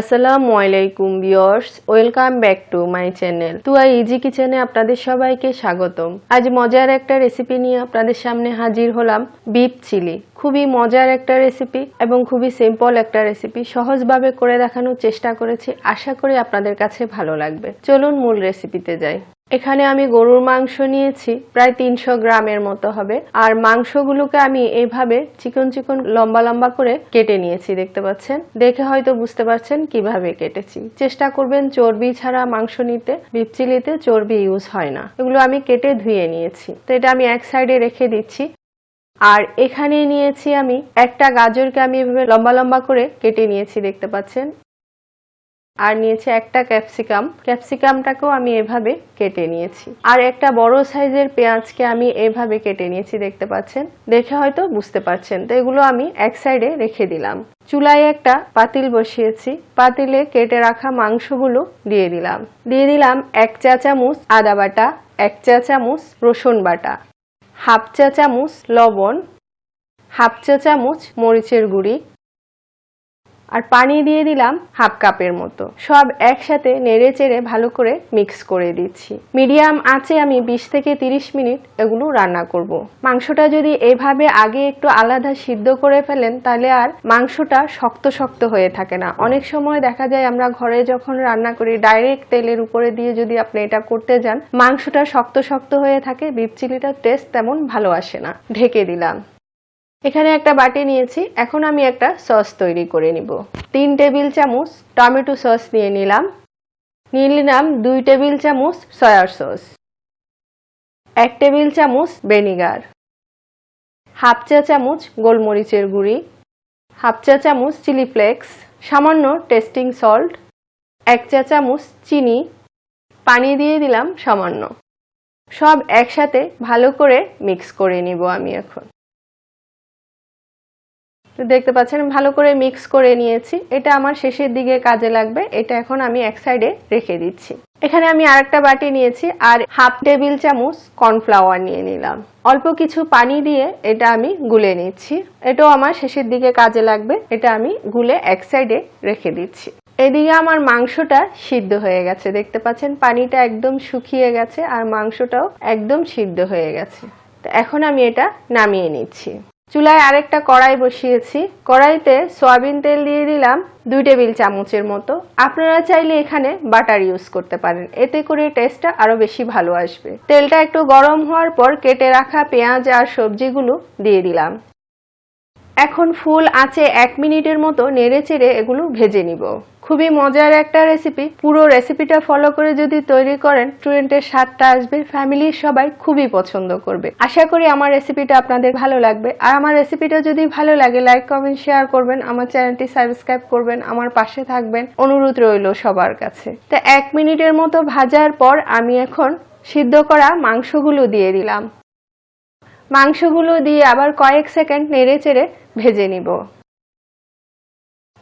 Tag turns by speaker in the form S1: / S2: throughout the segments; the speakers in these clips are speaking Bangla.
S1: আসসালামু আলাইকুম viewers, welcome back to my channel. Tuya easy কিচেনে আপনাদের সবাইকে স্বাগতম। আজ মজার একটা রেসিপি নিয়ে আপনাদের সামনে হাজির হলাম, বিফ চিলি। খুবই মজার একটা রেসিপি এবং খুবই সিম্পল একটা রেসিপি। সহজভাবে করে দেখানোর চেষ্টা করেছি, আশা করি আপনাদের কাছে ভালো লাগবে। চলুন মূল রেসিপিতে যাই। এখানে আমি গরুর মাংস নিয়েছি, প্রায় তিনশো গ্রামের মতো হবে। আর মাংসগুলোকে আমি এইভাবে চিকন চিকন লম্বা লম্বা করে কেটে নিয়েছি, দেখতে পাচ্ছেন? দেখে হয়তো বুঝতে পারছেন কীভাবে কেটেছি। চেষ্টা করবেন চর্বি ছাড়া মাংস নিতে বিপচিলিতে চর্বি ইউজ হয় না। এগুলো আমি কেটে ধুয়ে নিয়েছি। তো এটা আমি এক সাইডে রেখে দিচ্ছি। আর এখানে নিয়েছি আমি একটা গাজরকে আমি এভাবে লম্বা লম্বা করে কেটে নিয়েছি, দেখতে পাচ্ছেন? আর নিয়েছি একটা ক্যাপসিকাম। ক্যাপসিকামটাকেও আমি এভাবে কেটে নিয়েছি। আর একটা বড় সাইজের পেঁয়াজকে আমি এভাবে কেটে নিয়েছি, দেখতে পাচ্ছেন? দেখে হয়তো বুঝতে পারছেন। তো এগুলো আমি এক সাইডে রেখে দিলাম। চুলায় একটা পাতিল বসিয়েছি। পাতিলে কেটে রাখা মাংসগুলো দিয়ে দিলাম। দিয়ে দিলাম এক চা চামচ আদা বাটা, এক চা চামচ রসুন বাটা, হাফ চা চামচ লবণ, হাফ চা চামচ মরিচের গুঁড়ি আর পানি দিয়ে দিলাম হাফ কাপের মতো। সব একসাথে নেড়ে চেড়ে ভালো করে মিক্স করে দিচ্ছি। মিডিয়াম আঁচে আমি বিশ থেকে তিরিশ মিনিট এগুলো রান্না করব। মাংসটা যদি এভাবে আগে একটু আলাদা সিদ্ধ করে ফেলেন, তাহলে আর মাংসটা শক্ত শক্ত হয়ে থাকে না। অনেক সময় দেখা যায় আমরা ঘরে যখন রান্না করি, ডাইরেক্ট তেলের উপরে দিয়ে যদি আপনি এটা করতে যান, মাংসটা শক্ত শক্ত হয়ে থাকে, বিপ চিলিটার টেস্ট তেমন ভালো আসে না। ঢেকে দিলাম। এখানে একটা বাটি নিয়েছি। এখন আমি একটা সস তৈরি করে নিব। তিন টেবিল চামচ টমেটো সস নিয়ে নিলাম। নিলাম দুই টেবিল চামচ সয়ার সস। এক টেবিল চামচ ভিনিগার। হাফ চা চামচ গোলমরিচের গুঁড়ি। হাফ চা চামচ চিলি ফ্লেক্স। সামান্য টেস্টিং সল্ট। এক চা চামচ চিনি। পানি দিয়ে দিলাম সামান্য। সব একসাথে ভালো করে মিক্স করে নিব আমি এখন। তো দেখতে পাচ্ছেন ভালো করে মিক্স করে নিয়েছি। এটা আমার শেষের দিকে কাজে লাগবে। এটা এখন আমি এক সাইডে রেখে দিচ্ছি। এখানে আমি আরেকটা বাটি নিয়েছি আর হাফ টেবিল চামচ কর্নফ্লাওয়ার নিয়ে নিলাম। অল্প কিছু পানি দিয়ে এটা আমি গুলে নিচ্ছি। এটাও আমার শেষের দিকে কাজে লাগবে। এটা আমি গুলে এক সাইডে রেখে দিচ্ছি। এদিকে আমার মাংসটা সিদ্ধ হয়ে গেছে। দেখতে পাচ্ছেন, পানিটা একদম শুকিয়ে গেছে আর মাংসটাও একদম সিদ্ধ হয়ে গেছে। এখন আমি এটা নামিয়ে নিচ্ছি। চুলায় আরেকটা কড়াই বসিয়েছি। কড়াইতে সয়াবিন তেল দিয়ে দিলাম দুই টেবিল চামচের মতো। আপনারা চাইলে এখানে বাটার ইউজ করতে পারেন। এতে করে টেস্টটা আরও বেশি ভালো আসবে। তেলটা একটু গরম হওয়ার পর কেটে রাখা পেঁয়াজ আর সবজিগুলো দিয়ে দিলাম। এখন ফুল আঁচে এক মিনিটের মতো নেড়ে চেড়ে এগুলো ভেজে নিব। খুবই মজার একটা রেসিপি পুরো রেসিপিটা ফলো করে যদি তৈরি করেন স্টুডেন্টের স্বাদটা আসবে ফ্যামিলির সবাই খুবই পছন্দ করবে। আশা করি আমার রেসিপিটা আপনাদের ভালো লাগবে। আর আমার রেসিপিটা যদি ভালো লাগে লাইক কমেন্ট শেয়ার করবেন, আমার চ্যানেলটি সাবস্ক্রাইব করবেন, আমার পাশে থাকবেন। অনুরোধ রইল সবার কাছে। তো এক মিনিটের মতো ভাজার পর আমি এখন সিদ্ধ করা মাংসগুলো দিয়ে দিলাম। মাংসগুলো দিয়ে আবার কয়েক সেকেন্ড নেড়ে চেড়ে ভেজে নিব।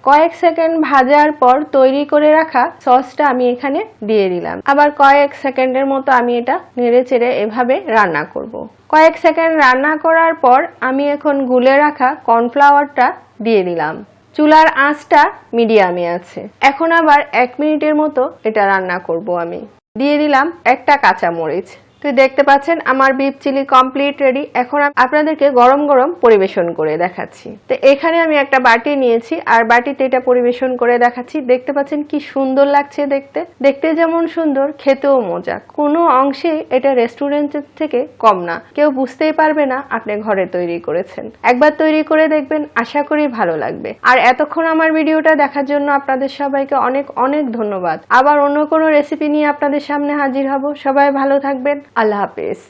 S1: কয়েক সেকেন্ড ভাজার পর তৈরি করে রাখা সসটা আমি এখানে দিয়ে দিলাম। আবার কয়েক সেকেন্ডের মতো আমি এটা নেড়ে চেড়ে এভাবে রান্না করব। কয়েক সেকেন্ড রান্না করার পর আমি এখন গুলে রাখা কর্নফ্লাওয়ারটা দিয়ে দিলাম। চুলার আঁচটা মিডিয়ামে আছে। এখন আবার এক মিনিটের মতো এটা রান্না করব আমি। দিয়ে দিলাম একটা কাঁচা মরিচ তো দেখতে পাচ্ছেন, আমার বিফ চিলি কমপ্লিট রেডি এখন আপনাদেরকে গরম গরম পরিবেশন করে দেখাচ্ছি। তো এখানে আমি একটা বাটি নিয়েছি, আর বাটিতে এটা পরিবেশন করে দেখাচ্ছি। দেখতে পাচ্ছেন কি সুন্দর লাগছে দেখতে। দেখতে যেমন সুন্দর, খেতেও মজা। কোনো অংশে এটা রেস্টুরেন্টের থেকে কম না। কেউ বুঝতেই পারবে না আপনি ঘরে তৈরি করেছেন। একবার তৈরি করে দেখবেন, আশা করি ভালো লাগবে। আর এতক্ষণ আমার ভিডিওটা দেখার জন্য আপনাদের সবাইকে অনেক অনেক ধন্যবাদ। আবার অন্য কোনো রেসিপি নিয়ে আপনাদের সামনে হাজির হব। সবাই ভালো থাকবেন। আল্লাহ হাফেজ